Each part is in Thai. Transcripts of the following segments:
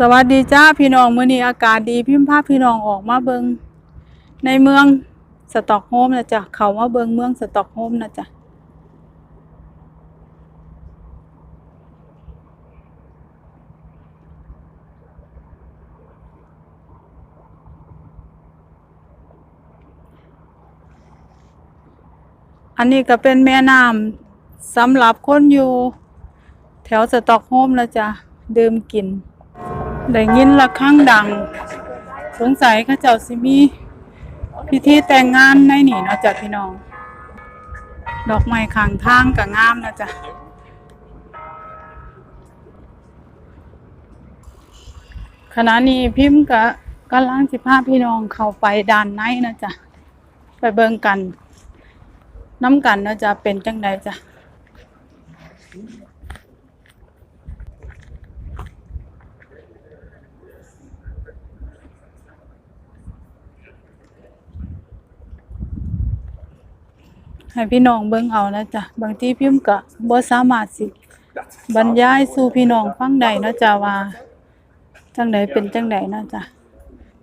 สวัสดีจ้าพี่น้องมื้อนี้อากาศดีพิมพ์ภาพพี่น้องออกมาเบิงในเมืองสตอกโฮมนะจ๊ะเขามาเบิงเมืองสตอกโฮมนะจ๊ะอันนี้ก็เป็นแม่น้ำสำหรับคนอยู่ แถวสตอกโฮมนะจ๊ะดื่มกิน ได้ยินระฆังดัง สงสัยเขาเจ้าสิมีพิธีแต่งงานในนี่เนาะจ้ะพี่น้อง ดอกไม้ข้างทางก็งามนะจ๊ะขณะนี้พิมพ์ก็กำลังสิพาพี่น้องเข้าไปด้านในนะจ๊ะไปเบิ่งกันน้ำกันนะจ๊ะเป็นจังใดจ้ะ ให้พี่น้องเบิ่งเอานะจ๊ะบางทีพิมพ์ก็บ่สามารถสิบรรยายสู่พี่น้องฟังได้เนาะจ๊ะว่าจังไดเป็นจังไดเนาะจ๊ะ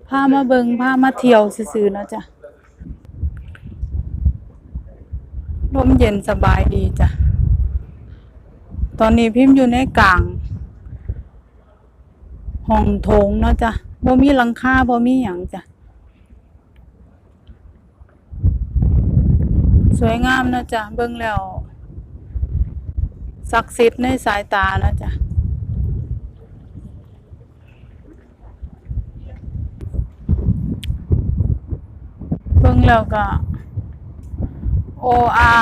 พามาเบิ่งพามาเที่ยวซื่อๆเนาะจ๊ะลมเย็นสบายดีจ้ะ ตอนนี้พิมพ์อยู่ในกลางห้องโถงเนาะจ๊ะบ่มีหลังคาบ่มีหยังจ้ะ สวยงามนะจ๊ะเบิ่งแล้วศักดิ์สิทธิ์ในสายตานะจ๊ะเบิ่งแล้วก็โออา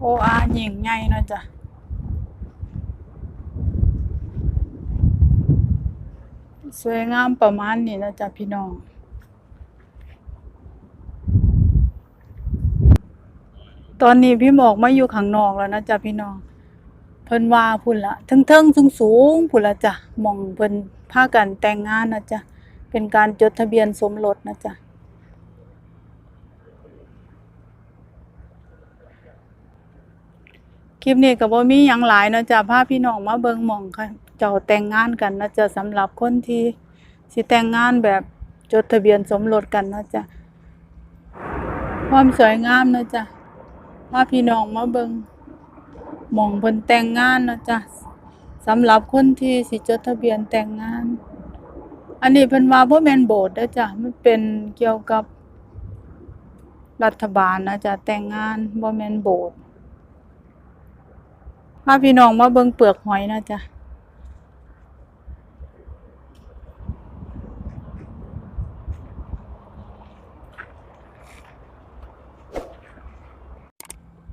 โออาหญิงใหญ่นะจ๊ะสวยงามประมาณนี้นะจ๊ะพี่น้อง ตอนนี้พี่หมอกมาอยู่ข้างนอกแล้วนะจ๊ะพี่น้องเพิ่นว่าพุ่นละเทิงๆสูงๆพุ่นละจ้ะมองเพิ่นพากันแต่งงานนะจ๊ะเป็นการจดทะเบียนสมรสนะจ๊ะคลิปนี้ก็บ่มีหยังหลายนะจ๊ะพาพี่น้องมาเบิ่งหม่องค่ะเจ้าแต่งงานกันนะจ๊ะสำหรับคนที่สิแต่งงานแบบจดทะเบียนสมรสกันนะจ๊ะความสวยงามนะจ๊ะ พาพี่น้องมาเบิงมองเพิ่นแต่งงานนะจ๊ะสำหรับคนที่สิจดทะเบียนแต่งงาน อันนี้เพิ่นว่าบ่แม่นโบสถ์เด้อจ้ะมันเป็นเกี่ยวกับรัฐบาลนะจ๊ะแต่งงานบ่แม่นโบสถ์พาพี่น้องมาเบิงเปลือกหอยนะจ๊ะ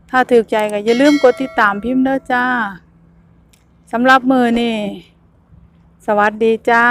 ถ้าถือใจก็อย่าลืมกดติดตามพิมพ์เด้อจ้าสำหรับมือนี่ สวัสดีจ้า